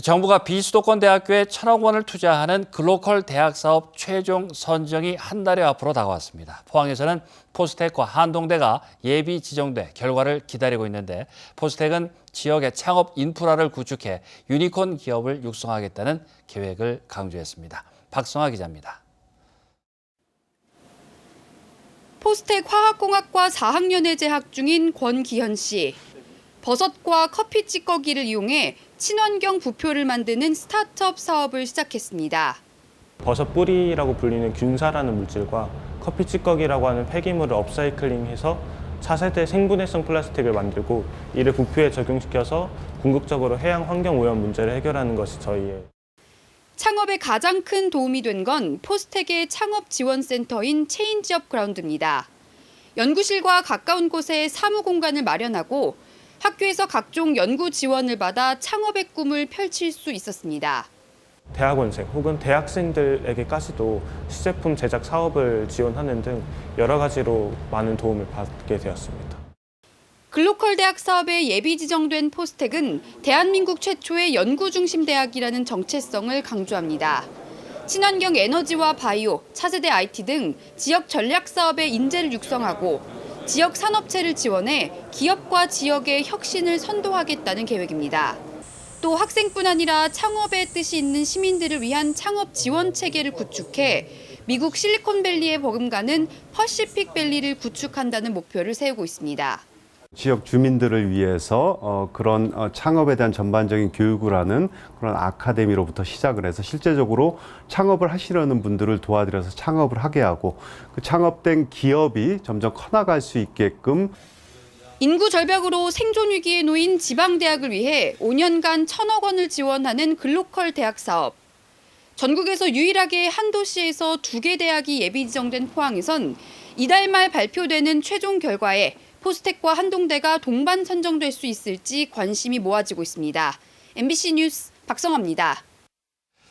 정부가 비수도권 대학교에 천억 원을 투자하는 글로컬 대학 사업 최종 선정이 한 달여 앞으로 다가왔습니다. 포항에서는 포스텍과 한동대가 예비 지정돼 결과를 기다리고 있는데 포스텍은 지역의 창업 인프라를 구축해 유니콘 기업을 육성하겠다는 계획을 강조했습니다. 박성아 기자입니다. 포스텍 화학공학과 4학년에 재학 중인 권기현 씨. 버섯과 커피 찌꺼기를 이용해 친환경 부표를 만드는 스타트업 사업을 시작했습니다. 버섯 뿌리라고 불리는 균사라는 물질과 커피 찌꺼기라고 하는 폐기물을 업사이클링해서 차세대 생분해성 플라스틱을 만들고 이를 부표에 적용시켜서 궁극적으로 해양 환경 오염 문제를 해결하는 것이 저희의 창업에 가장 큰 도움이 된 건 포스텍의 창업 지원센터인 체인지업 그라운드입니다. 연구실과 가까운 곳에 사무 공간을 마련하고 학교에서 각종 연구 지원을 받아 창업의 꿈을 펼칠 수 있었습니다. 대학원생 혹은 대학생들에게까지도 시제품 제작 사업을 지원하는 등 여러 가지로 많은 도움을 받게 되었습니다. 글로컬 대학 사업에 예비 지정된 포스텍은 대한민국 최초의 연구 중심 대학이라는 정체성을 강조합니다. 친환경 에너지와 바이오, 차세대 IT 등 지역 전략 사업의 인재를 육성하고 지역 산업체를 지원해 기업과 지역의 혁신을 선도하겠다는 계획입니다. 또 학생뿐 아니라 창업의 뜻이 있는 시민들을 위한 창업 지원 체계를 구축해 미국 실리콘밸리에 버금가는 퍼시픽 밸리를 구축한다는 목표를 세우고 있습니다. 지역 주민들을 위해서 어, 그런 어, 창업에 대한 전반적인 교육을 하는 그런 아카데미로부터 시작을 해서 실제적으로 창업을 하시려는 분들을 도와드려서 창업을 하게 하고 그 창업된 기업이 점점 커나갈 수 있게끔 인구 절벽으로 생존 위기에 놓인 지방 대학을 위해 5년간 천억 원을 지원하는 글로컬 대학 사업. 전국에서 유일하게 한 도시에서 두 개 대학이 예비 지정된 포항에선 이달 말 발표되는 최종 결과에 포스텍과 한동대가 동반 선정될 수 있을지 관심이 모아지고 있습니다. MBC 뉴스 박성아입니다.